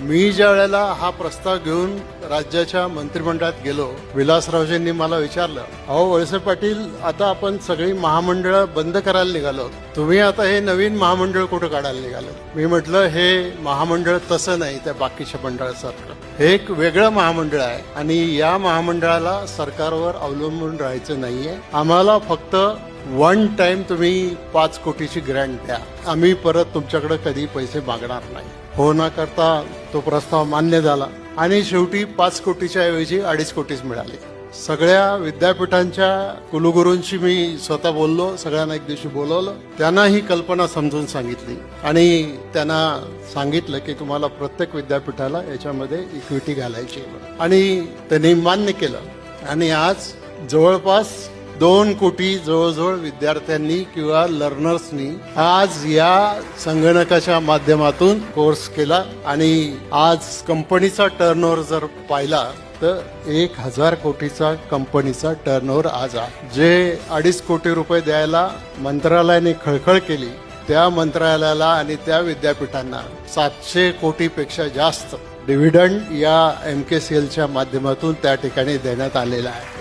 मी ज्या वेळेला हा प्रस्ताव घेऊन राज्याच्या मंत्रिमंडळात गेलो विलासरावजींनी मला विचारलं अहो वळसे पाटील आता आपण सगळी महामंडळ बंद करायला निघालो. तुम्ही आता हे नवीन महामंडळ कुठं काढायला निघालो? मी म्हटलं हे महामंडळ तसं नाही त्या बाकीच्या मंडळासारखं. हे एक वेगळं महामंडळ आहे आणि या महामंडळाला सरकारवर अवलंबून राहायचं नाहीये. आम्हाला फक्त वन टाइम तुम्ही पाच कोटीची ग्रँट द्या. आम्ही परत तुमच्याकडे कधी पैसे मागणार नाही. हो ना करता तो प्रस्ताव मान्य झाला. आणि शेवटी पाच कोटीच्या ऐवजी अडीच कोटीच मिळाले. सगळ्या विद्यापीठांच्या कुलगुरूंशी मी स्वतः बोललो सगळ्यांना एक दिवशी बोलवलं. त्यांना ही कल्पना समजून सांगितली. आणि त्यांना सांगितलं की तुम्हाला प्रत्येक विद्यापीठाला याच्यामध्ये इक्विटी घालायची आणि त्यांनी मान्य केलं. आणि आज जवळपास दोन कोटी जवळजवळ विद्यार्थ्यांनी किंवा लर्नर्सनी आज या संगणकाच्या माध्यमातून कोर्स केला आणि आज कंपनीचा टर्नओव्हर जर पाहिला तर एक हजार कोटीचा कंपनीचा टर्नओव्हर आज आहे. जे अडीच कोटी रुपये द्यायला मंत्रालयाने खळखळ केली त्या मंत्रालयाला आणि त्या विद्यापीठांना सातशे कोटीपेक्षा जास्त डिव्हिडंड या एम के सी एलच्या माध्यमातून त्या ठिकाणी देण्यात आलेला आहे.